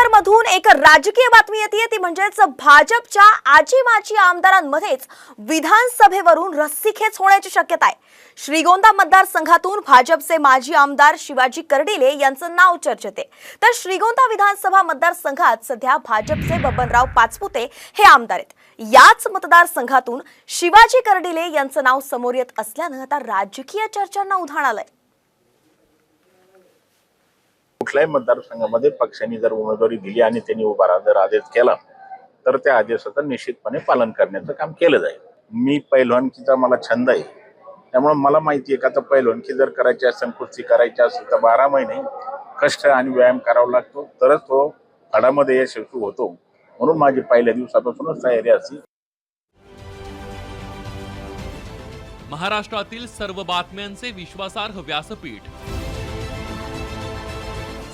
श्रीनगर मधून एक राजकीय बातमी येते ती म्हणजेच भाजपच्या आजी माजी आमदारांमध्येच विधानसभेवरून रस्सीखेच होण्याची शक्यता आहे. श्रीगोंदा मतदारसंघातून भाजपचे माजी आमदार शिवाजी कर्डिले यांचं नाव चर्चेत. आहे तर श्रीगोंदा विधानसभा मतदारसंघात सध्या भाजपचे बबनराव पाचपुते हे आमदार आहेत. याच मतदारसंघातून शिवाजी कर्डिले यांचं नाव समोर येत असल्यानं आता राजकीय चर्चांना उधाण आलंय. कुठल्याही मतदारसंघामध्ये पक्षांनी जर उमेदवारी दिली आणि त्यांनी उभा जर आदेश केला तर त्या आदेशाचं निश्चितपणे पालन करण्याचं काम केलं जाईल. मी पैलवानकीचा मला छंद आहे. त्यामुळे मला माहिती आहे का तर पैलवानकी जर करायची असेल कुस्ती करायची असेल तर बारा महिने कष्ट आणि व्यायाम करावा लागतो. तरच तो फडामध्ये यशस्वी होतो. म्हणून माझी पहिल्या दिवसापासूनच तयारी असेल महाराष्ट्रातील सर्व बातम्यांचे विश्वासार्ह व्यासपीठ.